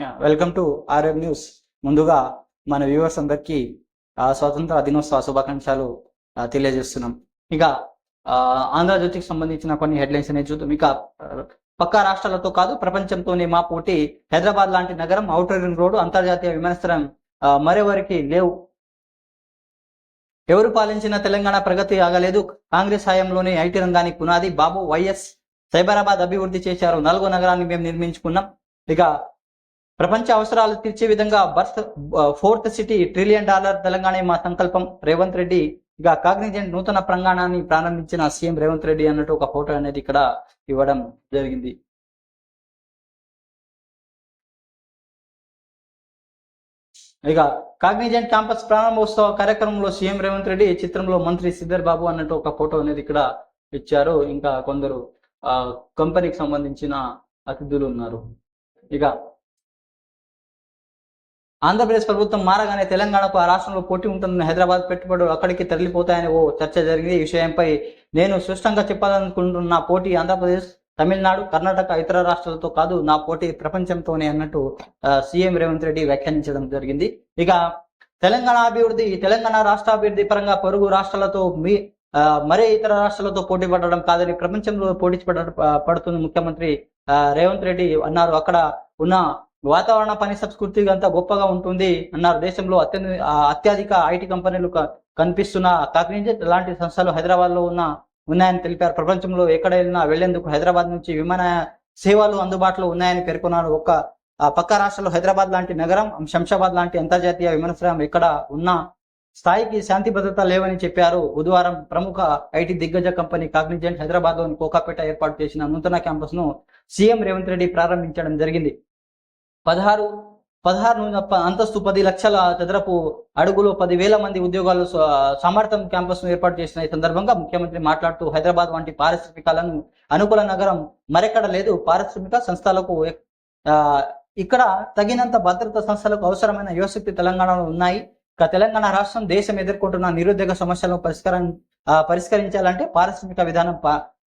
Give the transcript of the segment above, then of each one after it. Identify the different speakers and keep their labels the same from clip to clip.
Speaker 1: Welcome to RM news ముందుగా మన viewers అందరికీ స్వాతంత్ర దినోత్సవ శుభాకాంక్షలు తెలియజేస్తున్నాం. ఇక ఆంధ్రజ్యోతికి సంబంధించిన కొన్ని హెడ్లైన్స్ అనేది చూద్దాం. ఇక పక్కా పక్క రాష్ట్రాలతో కాదు ప్రపంచంతోనే మా పోటీ హైదరాబాద్ లాంటి నగరం ఔటర్ రింగ్ రోడ్డు అంతర్జాతీయ విమానాశ్రయం మరెవరికి లేవు. ఎవరు పాలించిన తెలంగాణ ప్రగతి ఆగలేదు. కాంగ్రెస్ హయాంలోనే ఐటీ రంగానికి పునాది. బాబు వైఎస్ సైబరాబాద్ అభివృద్ధి చేశారు. నాలుగో నగరాన్ని మేము నిర్మించుకున్నాం. ఇక ప్రపంచ అవసరాలు తీర్చే విధంగా birth fourth city trillion dollar Telangana మా సంకల్పం. రేవంత్ రెడ్డి ఇక కాగ్నిజెంట్ నూతన ప్రాంగణాన్ని ప్రారంభించిన సీఎం రేవంత్ రెడ్డి అన్నట్టు ఒక ఫోటో అనేది ఇక్కడ ఇవ్వడం జరిగింది. ఇక కాగ్నిజెంట్ క్యాంపస్ ప్రారంభోత్సవ కార్యక్రమంలో సీఎం రేవంత్ రెడ్డి చిత్రంలో మంత్రి సిద్ధర్ బాబు అన్నట్టు ఒక ఫోటో అనేది ఇక్కడ ఇచ్చారు. ఇంకా కొందరు ఆ కంపెనీకి సంబంధించిన అతిథులు ఉన్నారు. ఇక ఆంధ్రప్రదేశ్ ప్రభుత్వం మారగానే తెలంగాణకు ఆ రాష్ట్రంలో పోటీ ఉంటుందని హైదరాబాద్ పెట్టుబడులు అక్కడికి తరలిపోతాయని ఓ చర్చ జరిగింది. ఈ విషయంపై నేను స్పష్టంగా చెప్పాలనుకుంటున్న పోటీ ఆంధ్రప్రదేశ్ తమిళనాడు కర్ణాటక ఇతర రాష్ట్రాలతో కాదు నా పోటీ ప్రపంచంతోనే అన్నట్టు సీఎం రేవంత్ రెడ్డి వ్యాఖ్యానించడం జరిగింది. ఇక తెలంగాణ అభివృద్ధి తెలంగాణ రాష్ట్ర అభివృద్ధి పరంగా పొరుగు రాష్ట్రాలతో మీ మరే ఇతర రాష్ట్రాలతో పోటీ పడడం కాదని ప్రపంచంలో పోటీ పడ పడుతుంది ముఖ్యమంత్రి రేవంత్ రెడ్డి అన్నారు. అక్కడ ఉన్న వాతావరణ పని సంస్కృతి అంతా గొప్పగా ఉంటుంది అన్నారు. దేశంలో అత్యంత ఆ, అత్యధిక ఐటీ కంపెనీలు కనిపిస్తున్న కాగ్నిజెంట్ లాంటి సంస్థలు హైదరాబాద్లో ఉన్న ఉన్నాయని తెలిపారు. ప్రపంచంలో ఎక్కడ వెళ్ళినా వెళ్ళేందుకు హైదరాబాద్ నుంచి విమాన సేవలు అందుబాటులో ఉన్నాయని పేర్కొన్నారు. ఒక పక్క రాష్ట్రంలో హైదరాబాద్ లాంటి నగరం శంషాబాద్ లాంటి అంతర్జాతీయ విమానాశ్రయం ఎక్కడ ఉన్న స్థాయికి శాంతి భద్రత లేవని చెప్పారు. బుధవారం ప్రముఖ ఐటీ దిగ్గజ కంపెనీ కాగ్నిజెంట్ హైదరాబాద్లోని కోకాపేట ఏర్పాటు చేసిన నూతన క్యాంపస్ను సీఎం రేవంత్ రెడ్డి ప్రారంభించడం జరిగింది. పదహారు పదహారు అంతస్తు పది లక్షల చదరపు అడుగులో పదివేల మంది ఉద్యోగాలు స- సామర్థ్యం క్యాంపస్ను ఏర్పాటు చేసిన ఈ సందర్భంగా ముఖ్యమంత్రి మాట్లాడుతూ హైదరాబాద్ వంటి పారిశ్రామికాలను అనుకూల నగరం మరెక్కడ లేదు. పారిశ్రామిక సంస్థలకు ఆ, ఇక్కడ తగినంత భద్రతా సంస్థలకు అవసరమైన యువశక్తి తెలంగాణలో ఉన్నాయి. ఇక తెలంగాణ రాష్ట్రం దేశం ఎదుర్కొంటున్న నిరుద్యోగ సమస్యలను పరిష్కారం పరిష్కరించాలంటే పారిశ్రామిక విధానం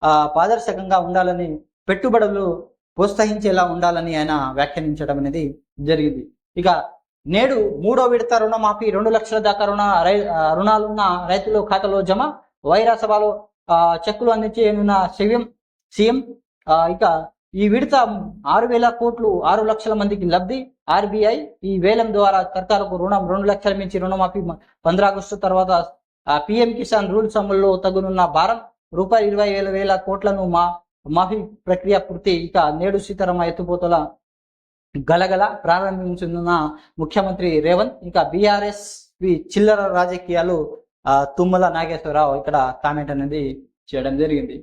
Speaker 1: ఆ, పారదర్శకంగా ఉండాలని పెట్టుబడులు ప్రోత్సహించేలా ఉండాలని ఆయన వ్యాఖ్యానించడం అనేది జరిగింది. ఇక నేడు మూడో విడత రుణమాఫీ రెండు లక్షల దాకా రుణ రై రుణాలున్న రైతుల ఖాతాలో జమ. వైరాసభలో చెక్కులు అందించేయనున్న సీఎం సీఎం ఇక ఈ విడత ఆరు వేల కోట్లు ఆరు లక్షల మందికి లబ్ధి. ఆర్బీఐ ఈ వేలం ద్వారా సర్కారుకు రుణం రెండు లక్షల మించి రుణమాఫీ పంద్రాగస్టు తర్వాత పిఎం కిసాన్ రూల్స్ అమల్లో తగునున్న భారం. రూపాయి ఇరవై వేల వేల కోట్లను మా మాఫీ ప్రక్రియ పూర్తి ఇక నేడు సీతారామ ఎత్తుపోతల గలగల ప్రారంభించనున్న ముఖ్యమంత్రి రేవంత్ ఇంకా బీఆర్ఎస్ చిల్లర రాజకీయాలు తుమ్మల నాగేశ్వరరావు ఇక్కడ కామెంట్ అనేది చేయడం జరిగింది.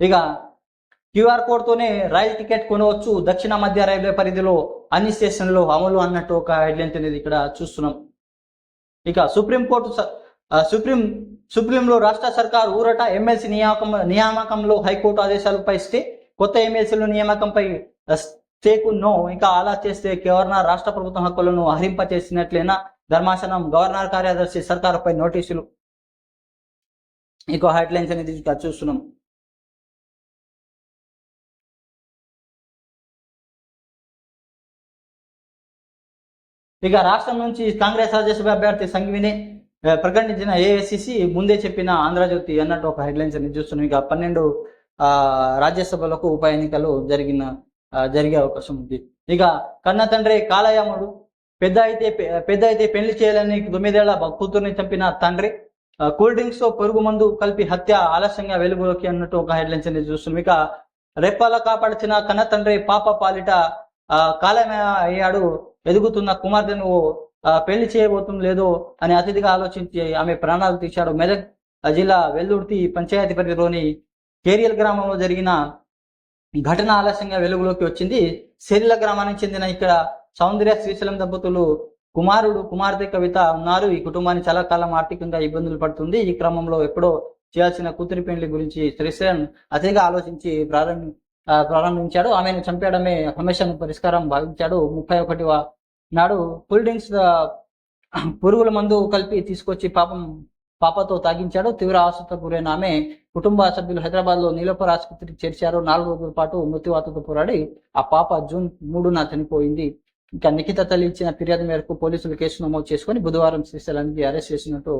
Speaker 1: ఇక క్యూఆర్ కోడ్ తోనే రైలు టికెట్ కొనవచ్చు దక్షిణ మధ్య రైల్వే పరిధిలో అన్ని స్టేషన్లు అమలు అన్నట్టు ఒక హెడ్లైన్ అనేది ఇక్కడ చూస్తున్నాం. ఇక సుప్రీంకోర్టు సుప్రీం సుప్రీంలో రాష్ట్ర సర్కార్ ఊరట ఎమ్మెల్సీ నియామకం నియామకంలో హైకోర్టు ఆదేశాలపై స్టే కొత్త ఎమ్మెల్సీల నియామకంపై స్టేకు నో. ఇంకా అలా చేస్తే గవర్నర్ రాష్ట్ర ప్రభుత్వం హక్కులను హరింప చేసినట్లేనా ధర్మాసనం గవర్నర్ కార్యదర్శి సర్కారుపై నోటీసులు. ఇంకో హెడ్లైన్స్ అనేది చూస్తున్నాం. ఇక రాష్ట్రం నుంచి కాంగ్రెస్ రాజ్యసభ అభ్యర్థి సంఘవినే ప్రకటించిన ఏఐసిసి ముందే చెప్పిన ఆంధ్రజ్యోతి అన్నట్టు ఒక హెడ్లైన్స్ అనేది చూస్తున్నాం. ఇక పన్నెండు ఆ రాజ్యసభలకు ఉప ఎన్నికలు జరిగిన జరిగే అవకాశం ఉంది. ఇక కన్న తండ్రి కాలయాముడు పెద్ద అయితే పెద్ద అయితే పెళ్ళి చేయాలని తొమ్మిదేళ్ళ కూతుర్ని చంపిన తండ్రి కూల్ డ్రింక్స్తో పొరుగు మందు కలిపి హత్య ఆలస్యంగా వెలుగులోకి అన్నట్టు ఒక హెడ్లైన్స్ అనేది చూస్తున్నాం. ఇక రెప్పాల కాపాడిచిన కన్న తండ్రి పాప పాలిట ఆ, అయ్యాడు. ఎదుగుతున్న కుమార్తెను పెళ్ళి చేయబోతుంది లేదో అని అతిథిగా ఆలోచించి ఆమె ప్రాణాలు తీశారు మెదక్ జిల్లా వెల్లుర్తి పంచాయతీ పరిధిలోని కేరియల్ గ్రామంలో జరిగిన ఘటన ఆలస్యంగా వెలుగులోకి వచ్చింది. శరీల గ్రామానికి చెందిన ఇక్కడ సౌందర్య శ్రీశైలం దంపతులు కుమారుడు కుమార్తె కవిత ఉన్నారు. ఈ కుటుంబాన్ని చాలా కాలం ఆర్థికంగా ఇబ్బందులు పడుతుంది. ఈ క్రమంలో ఎప్పుడో చేయాల్సిన కూతురి పెళ్ళి గురించి శ్రీశైలం అతిగా ఆలోచించి ప్రారంభి ప్రారంభించాడు. ఆమెను చంపేయడమే సమస్యను పరిష్కారం భావించాడు. ముప్పై ఒకటి నాడు కూల్ డ్రింక్స్ పురుగుల మందు కలిపి తీసుకొచ్చి పాపం పాపతో తాగించాడు. తీవ్ర ఆసుపత్రికి గురైన ఆమె కుటుంబ సభ్యులు హైదరాబాద్లో నీలపర ఆసుపత్రికి చేర్చారు. నాలుగు రోజుల పాటు మృత్యువాతతో పోరాడి ఆ పాప జూన్ మూడున చనిపోయింది. ఇంకా నిఖిత తల్లి ఇచ్చిన ఫిర్యాదు మేరకు పోలీసులు కేసు నమోదు చేసుకొని బుధవారం శ్రీశైలానికి అరెస్ట్ చేసినట్టు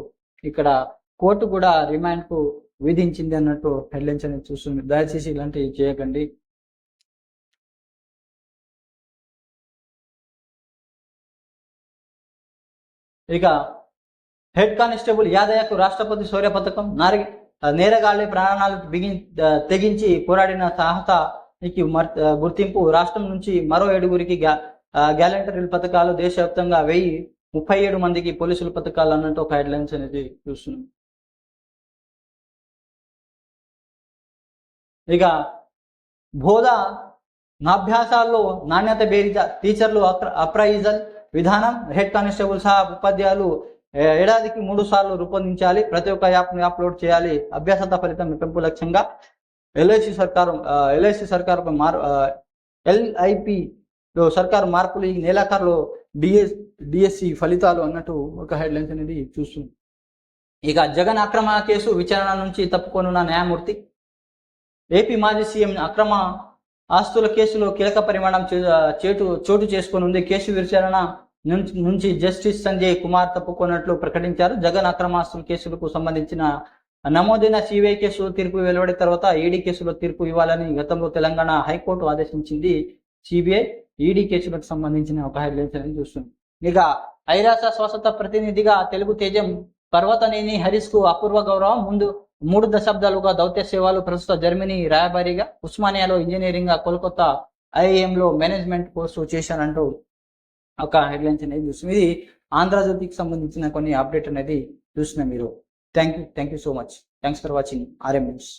Speaker 1: ఇక్కడ కోర్టు కూడా రిమాండ్కు విధించింది అన్నట్టు హెడ్లైన్స్ అనేది చూస్తుంది దయచేసి ఇలాంటివి చేయకండి. ఇక హెడ్ కానిస్టేబుల్ యాదయ్యకు రాష్ట్రపతి శౌర్య పథకం నారి నేరగాళ్ళ ప్రాణాలు బిగి తెగించి పోరాడిన సాహసానికి మర్- గుర్తింపు. రాష్ట్రం నుంచి మరో ఏడుగురికి గ్యా గ్యాలంటరీ పథకాలు దేశవ్యాప్తంగా వెయ్యి ముప్పై ఏడు మందికి పోలీసుల పథకాలు అన్నట్టు ఒక హెడ్లైన్స్ అనేది చూస్తున్నాం. ఇక బోధ నాభ్యాసాల్లో నాణ్యత బేరిజ టీచర్లు అప్ర అప్రైజల్ విధానం హెడ్ కానిస్టేబుల్ సహా ఉపాధ్యాయులు ఏడాదికి మూడు సార్లు రూపొందించాలి. ప్రతి ఒక్క యాప్ను అప్లోడ్ చేయాలి. అభ్యాసత ఫలితం పెంపు లక్ష్యంగా ఎల్ఐసి సర్కారు ఎల్ఐసి సర్కారు మార్ ఎల్ఐపి లో సర్కారు మార్పులు ఈ నెలాఖరులో డిఎస్ డిఎస్సి ఫలితాలు అన్నట్టు ఒక హెడ్లైన్స్ అనేది చూస్తుంది. ఇక జగన్ అక్రమ కేసు విచారణ నుంచి తప్పుకొనున్న న్యాయమూర్తి. ఏపీ మాజీ సీఎం అక్రమ ఆస్తుల కేసులో కీలక పరిమాణం చే- చేటు చోటు చేసుకొని ఉంది కేసు విచారణ నుంచి జస్టిస్ సంజయ్ కుమార్ తప్పుకున్నట్లు ప్రకటించారు. జగన్ అక్రమాస్తుల కేసులకు సంబంధించిన నమోదైన సిబిఐ కేసు తీర్పు వెలువడిన తర్వాత ఈడీ కేసులో తీర్పు ఇవ్వాలని గతంలో తెలంగాణ హైకోర్టు ఆదేశించింది. సిబిఐ ఈడీ కేసులకు సంబంధించిన ఒక హెడ్లైన్స్ అనేది చూస్తుంది ఇక ఐరాస స్వస్థత ప్రతినిధిగా తెలుగు తేజం పర్వతనేని హరీష్కు అపూర్వ గౌరవం. ముందు మూడు దశాబ్దాలుగా దౌత్య సేవలు ప్రస్తుత జర్మనీ రాయబారిగా ఉస్మానియాలో ఇంజనీరింగ్గా కోల్కతా IIM లో మేనేజ్మెంట్ కోర్సు చేశానంటూ ఒక హెడ్లైన్స్ అనేది చూస్తుంది ఇది ఆంధ్రజ్యోతికి సంబంధించిన కొన్ని అప్డేట్ అనేది చూసిన మీరు. Thank you thank you so much. Thanks for watching. RM news.